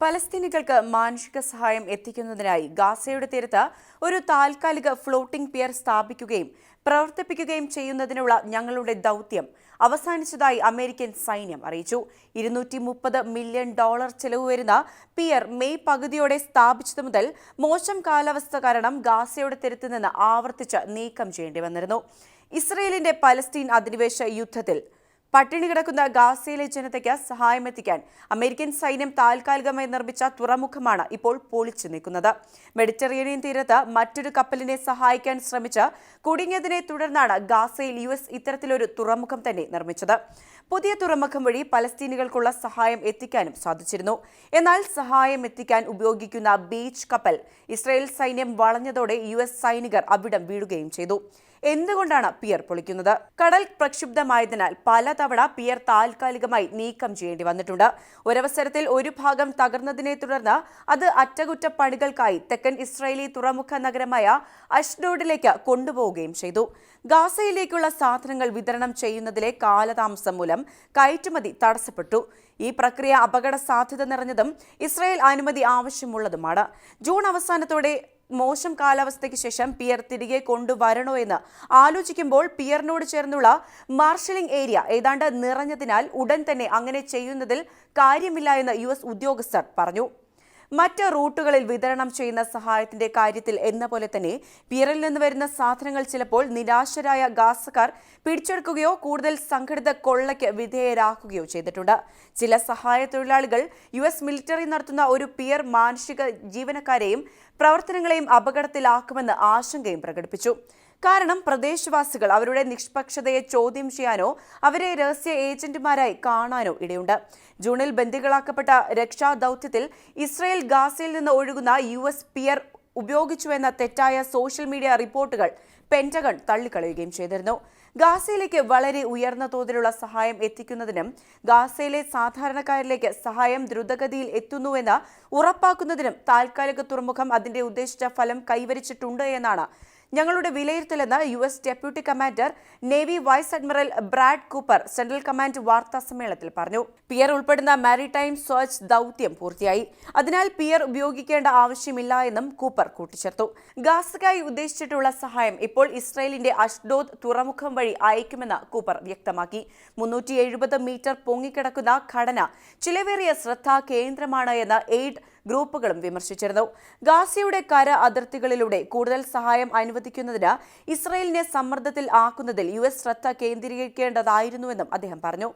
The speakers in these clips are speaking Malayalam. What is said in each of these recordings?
പലസ്തീനികൾക്ക് മാനുഷിക സഹായം എത്തിക്കുന്നതിനായി ഗാസയുടെ തീരത്ത് ഒരു താൽക്കാലിക ഫ്ലോട്ടിംഗ് പിയർ സ്ഥാപിക്കുകയും പ്രവർത്തിപ്പിക്കുകയും ചെയ്യുന്നതിനുള്ള ഞങ്ങളുടെ ദൗത്യം അവസാനിച്ചതായി അമേരിക്കൻ സൈന്യം അറിയിച്ചു. ഇരുന്നൂറ്റി മുപ്പത് മില്യൺ ഡോളർ ചെലവ് വരുന്ന പിയർ മെയ് പകുതിയോടെ സ്ഥാപിച്ചതു മുതൽ മോശം കാലാവസ്ഥ കാരണം ഗാസയുടെ തീരത്ത് നിന്ന് ആവർത്തിച്ച് നീക്കം ചെയ്യേണ്ടി വന്നിരുന്നു. ഇസ്രയേലിന്റെ പലസ്തീൻ അധിനിവേശ യുദ്ധത്തിൽ പട്ടിണി കിടക്കുന്ന ഗാസയിലെ ജനതയ്ക്ക് സഹായമെത്തിക്കാൻ അമേരിക്കൻ സൈന്യം താൽക്കാലികമായി നിർമ്മിച്ച തുറമുഖമാണ് ഇപ്പോൾ പൊളിച്ചു നീക്കുന്നത്. മെഡിറ്ററേനിയൻ തീരത്ത് മറ്റൊരു കപ്പലിനെ സഹായിക്കാൻ ശ്രമിച്ച് കുടുങ്ങിയതിനെ തുടർന്നാണ് ഗാസയിൽ യു എസ് ഇത്തരത്തിലൊരു തുറമുഖം തന്നെ നിർമ്മിച്ചത്. പുതിയ തുറമുഖം വഴി പലസ്തീനികൾക്കുള്ള സഹായം എത്തിക്കാനും സാധിച്ചിരുന്നു. എന്നാൽ സഹായം എത്തിക്കാൻ ഉപയോഗിക്കുന്ന ബീച്ച് കപ്പൽ ഇസ്രായേൽ സൈന്യം വളഞ്ഞതോടെ യു സൈനികർ അവിടം വീഴുകയും ചെയ്തു. എന്തുകൊണ്ടാണ് പിയർ പൊളിക്കുന്നത്? കടൽ പ്രക്ഷുബ്ധമായതിനാൽ പലതവണ പിയർ താൽക്കാലികമായി നീക്കം ചെയ്യേണ്ടി വന്നിട്ടുണ്ട്. ഒരവസരത്തിൽ ഒരു ഭാഗം തകർന്നതിനെ തുടർന്ന് അത് അറ്റകുറ്റപ്പണികൾക്കായി തെക്കൻ ഇസ്രായേലി തുറമുഖ നഗരമായ അഷ്ഡോഡിലേക്ക് കൊണ്ടുപോവുകയും ചെയ്തു. ഗാസയിലേക്കുള്ള സാധനങ്ങൾ വിതരണം ചെയ്യുന്നതിലെ കാലതാമസം മൂലം കയറ്റുമതി തടസ്സപ്പെട്ടു. ഈ പ്രക്രിയ അപകട സാധ്യത നിറഞ്ഞതും ഇസ്രായേൽ അനുമതി ആവശ്യമുള്ളതുമാണ്. ജൂൺ അവസാനത്തോടെ മോശം കാലാവസ്ഥയ്ക്ക് ശേഷം പിയർ തിരികെ കൊണ്ടുവരണോ എന്ന് ആലോചിക്കുമ്പോൾ പിയറിനോട് ചേർന്നുള്ള മാർഷലിംഗ് ഏരിയ ഏതാണ്ട് നിറഞ്ഞതിനാൽ ഉടൻ തന്നെ അങ്ങനെ ചെയ്യുന്നതിൽ കാര്യമില്ല എന്ന് യു ഉദ്യോഗസ്ഥർ പറഞ്ഞു. മറ്റ് റൂട്ടുകളിൽ വിതരണം ചെയ്യുന്ന സഹായത്തിന്റെ കാര്യത്തിൽ എന്ന പോലെ തന്നെ പിയറിൽ നിന്ന് വരുന്ന സാധനങ്ങൾ ചിലപ്പോൾ നിരാശരായ ഗാസക്കാർ പിടിച്ചെടുക്കുകയോ കൂടുതൽ സംഘടിത കൊള്ളയ്ക്ക് വിധേയരാക്കുകയോ ചെയ്തിട്ടുണ്ട്. ചില സഹായ തൊഴിലാളികൾ യു എസ് മിലിറ്ററി നടത്തുന്ന ഒരു പിയർ മാനുഷിക ജീവനക്കാരെയും പ്രവർത്തനങ്ങളെയും അപകടത്തിലാക്കുമെന്ന് ആശങ്കയും പ്രകടിപ്പിച്ചു. കാരണം പ്രദേശവാസികൾ അവരുടെ നിഷ്പക്ഷതയെ ചോദ്യം ചെയ്യാനോ അവരെ രഹസ്യ ഏജന്റുമാരായി കാണാനോ ഇടയുണ്ട്. ജൂണിൽ ബന്ദികളാക്കപ്പെട്ട രക്ഷാ ദൗത്യത്തിൽ ഇസ്രയേൽ ഗാസയിൽ നിന്ന് ഒഴുകുന്ന യു എസ് പിയർ ഉപയോഗിച്ചുവെന്ന തെറ്റായ സോഷ്യൽ മീഡിയ റിപ്പോർട്ടുകൾ പെന്റഗൺ തള്ളിക്കളയുകയും ചെയ്തിരുന്നു. ഗാസയിലേക്ക് വളരെ ഉയർന്ന തോതിലുള്ള സഹായം എത്തിക്കുന്നതിനും ഗാസയിലെ സാധാരണക്കാരിലേക്ക് സഹായം ദ്രുതഗതിയിൽ എത്തുന്നുവെന്ന് ഉറപ്പാക്കുന്നതിനും താൽക്കാലിക തുറമുഖം അതിന്റെ ഉദ്ദേശിച്ച ഫലം കൈവരിച്ചിട്ടുണ്ട് എന്നാണ് ഞങ്ങളുടെ വിലയിരുത്തലെന്ന് U S deputy commander navy vice admiral Brad Cooper Central Command വാർത്താ സമ്മേളനത്തിൽ പറഞ്ഞു. പിയർ ഉൾപ്പെടുന്ന മാരിടൈം സെർച്ച് ദൗത്യം പൂർത്തിയായി. അതിനാൽ പിയർ ഉപയോഗിക്കേണ്ട ആവശ്യമില്ല എന്നും കൂപ്പർ കൂട്ടിച്ചേർത്തു. ഗാസക്കായി ഉദ്ദേശിച്ചിട്ടുള്ള സഹായം ഇപ്പോൾ ഇസ്രായേലിന്റെ അഷ്ഡോദ് തുറമുഖം വഴി അയക്കുമെന്ന് കൂപ്പർ വ്യക്തമാക്കി. മുന്നൂറ്റി മീറ്റർ പൊങ്ങിക്കിടക്കുന്ന ഘടന ചിലവേറിയ ശ്രദ്ധാ കേന്ദ്രമാണ് എന്ന് എയ്ഡ് ഗ്രൂപ്പുകളും വിമർശിച്ചിരുന്നു. ഗാസയുടെ കര അതിർത്തികളിലൂടെ കൂടുതൽ സഹായം അനുവദിക്കുന്നതിന് ഇസ്രയേലിനെ സമ്മർദ്ദത്തിൽ ആക്കുന്നതിൽ യു എസ് ശ്രദ്ധ കേന്ദ്രീകരിക്കേണ്ടതായിരുന്നുവെന്നും അദ്ദേഹം പറഞ്ഞു.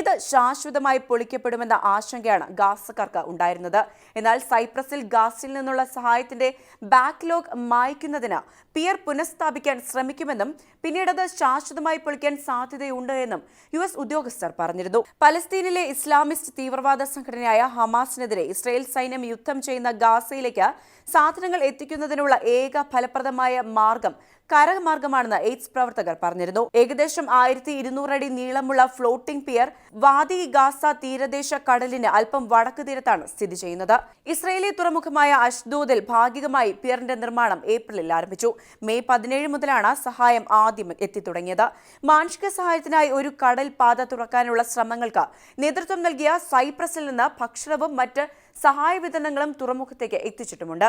ഇത് ശാശ്വതമായി പൊളിക്കപ്പെടുമെന്ന ആശങ്കയാണ് ഗാസക്കാർക്ക് ഉണ്ടായിരുന്നത്. എന്നാൽ സൈപ്രസിൽ ഗാസിൽ നിന്നുള്ള സഹായത്തിന്റെ ബാക്ക്ലോഗ് മായ്ക്കുന്നതിന് പിയർ പുനഃസ്ഥാപിക്കാൻ ശ്രമിക്കുമെന്നും പിന്നീട് അത് ശാശ്വതമായി പൊളിക്കാൻ സാധ്യതയുണ്ട് എന്നും യു എസ് ഉദ്യോഗസ്ഥർ പറഞ്ഞിരുന്നു. പലസ്തീനിലെ ഇസ്ലാമിസ്റ്റ് തീവ്രവാദ സംഘടനയായ ഹമാസിനെതിരെ ഇസ്രയേൽ സൈന്യം യുദ്ധം ചെയ്യുന്ന ഗാസയിലേക്ക് സാധനങ്ങൾ എത്തിക്കുന്നതിനുള്ള ഏക ഫലപ്രദമായ മാർഗം കരമാർഗമാണെന്ന് എയ്ഡ്സ് പ്രവർത്തകർ പറഞ്ഞിരുന്നു. ഏകദേശം ആയിരത്തി ഇരുന്നൂറടി നീളമുള്ള ഫ്ലോട്ടിംഗ് പിയർ വാദി ഗാസ തീരദേശ കടലിന് അല്പം വടക്ക് തീരത്താണ് സ്ഥിതി ചെയ്യുന്നത്. ഇസ്രയേലി തുറമുഖമായ അഷ്ദൂദിൽ ഭാഗികമായി പിയറിന്റെ നിർമ്മാണം ഏപ്രിലിൽ ആരംഭിച്ചു. മെയ് പതിനേഴ് മുതലാണ് സഹായം ആദ്യം എത്തിത്തുടങ്ങിയത് മാനുഷിക സഹായത്തിനായി ഒരു കടൽ പാത തുറക്കാനുള്ള ശ്രമങ്ങൾക്ക് നേതൃത്വം നൽകിയ സൈപ്രസിൽ നിന്ന് ഭക്ഷണവും മറ്റ് സഹായ വിതരണങ്ങളും തുറമുഖത്തേക്ക് എത്തിച്ചിട്ടുമുണ്ട്.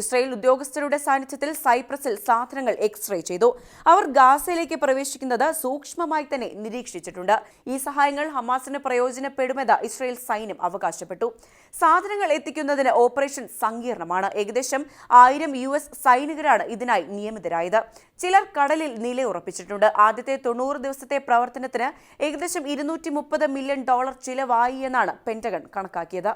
ഇസ്രായേൽ ഉദ്യോഗസ്ഥരുടെ സാന്നിധ്യത്തിൽ സൈപ്രസിൽ സാധനങ്ങൾ എക്സ്റേ ചെയ്തു. അവർ ഗാസയിലേക്ക് പ്രവേശിക്കുന്നത് സൂക്ഷ്മമായി തന്നെ നിരീക്ഷിച്ചിട്ടുണ്ട്. ഈ സഹായങ്ങൾ ഹമാസിന് പ്രയോജനപ്പെടുമെന്ന് ഇസ്രായേൽ സൈന്യം അവകാശപ്പെട്ടു. സാധനങ്ങൾ എത്തിക്കുന്നതിന് ഓപ്പറേഷൻ സങ്കീർണമാണ്. ഏകദേശം ആയിരം യു എസ് സൈനികരാണ് ഇതിനായി നിയമിതരായത്. ചിലർ കടലിൽ നിലയുറപ്പിച്ചിട്ടുണ്ട്. ആദ്യത്തെ തൊണ്ണൂറ് ദിവസത്തെ പ്രവർത്തനത്തിന് ഏകദേശം ഇരുന്നൂറ്റി മില്യൺ ഡോളർ ചിലവായി എന്നാണ് പെന്റഗൺ കണക്കാക്കിയത്.